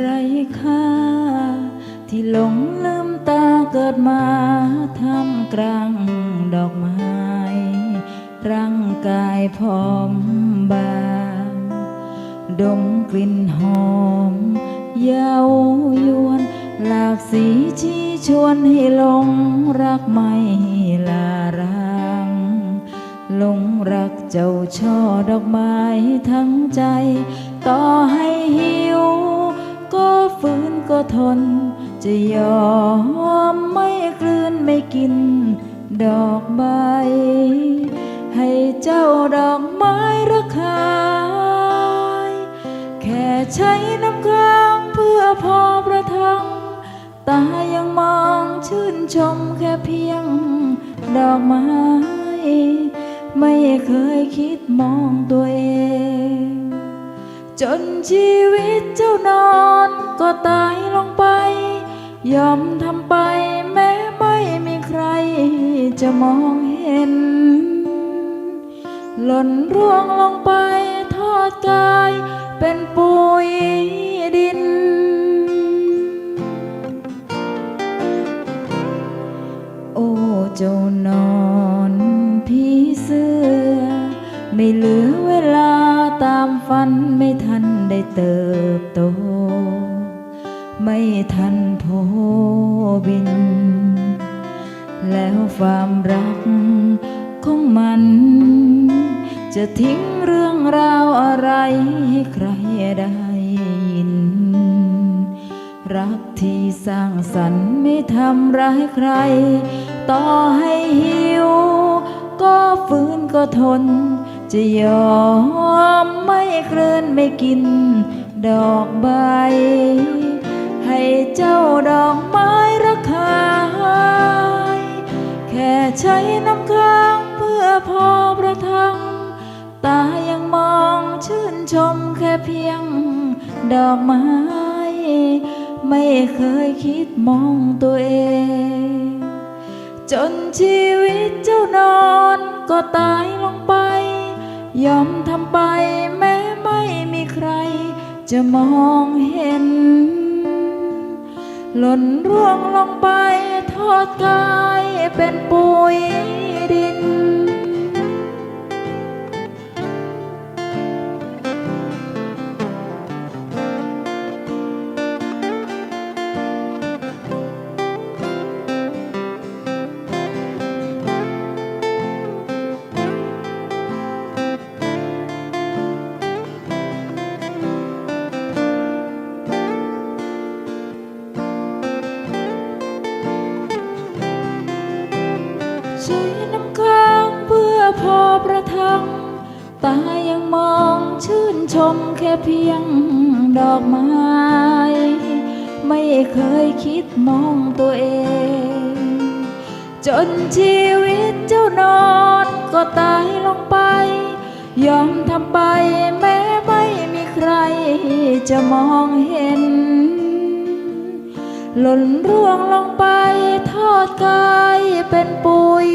ไรค่า ที่หลงลืมตาเกิดมาทำกลางดอกไม้ ร่างกายผอมบางดมกลิ่นหอม เยาวยวน หลากสีชี้ชวนให้หลงรักไม่ลารังหลงรักเจ้าช่อดอกไม้ทั้งใจ ต่อให้หิว ก็ฝืนก็ทน จะยอมไม่กลืนไม่กิน ดอกใบ ให้เจ้าดอกไม้ระคายแค่ใช้น้ำค้างเพื่อพอประทัง ตายังมองชื่นชมแค่เพียง ดอกไม้ ไม่เคยคิดมองตัวเอง จนชีวิตเจ้านอนก็ตายลงไป ยอมทำไปแม้ไม่มีใครจะมองเห็น หล่นร่วงลงไปทอดกายเป็นปุ๋ยดิน โอ้เจ้านอนพี่เสื้อ ไม่เหลือเวลาามฝันไม่ทันได้เติบโต ไม่ทันโพบิน แล้วความรักของมัน จะทิ้งเรื่องราวอะไรให้ใครได้ยิน รักที่สร้างสรรค์ไม่ทำร้ายใคร ต่อให้หิว ก็ฝืนก็ทน จะยอมไม่เคลื่อนไม่กิน ดอกใบ ให้เจ้าดอกไม้ระคายแค่ใช้น้ำค้างเพื่อพอประทัง ตายังมองชื่นชมแค่เพียง ดอกไม้ ไม่เคยคิดมองตัวเอง จนชีวิตเจ้านอนก็ตายลงไป ยอมทำไปแม้ไม่มีใคร จะมองเห็น หล่นร่วงลงไปทอดกายเป็นปุ๋ยดิน ใช้น้ำค้างเพื่อพอประทัง ตายังมองชื่นชมแค่เพียงดอกไม้ ไม่เคยคิดมองตัวเอง จนชีวิตเจ้านอนก็ตายลงไป ยอมทำไปแม้ไม่มีใครจะมองเห็น หล่นร่วงลงไปทอดกายเป็นปุ๋ย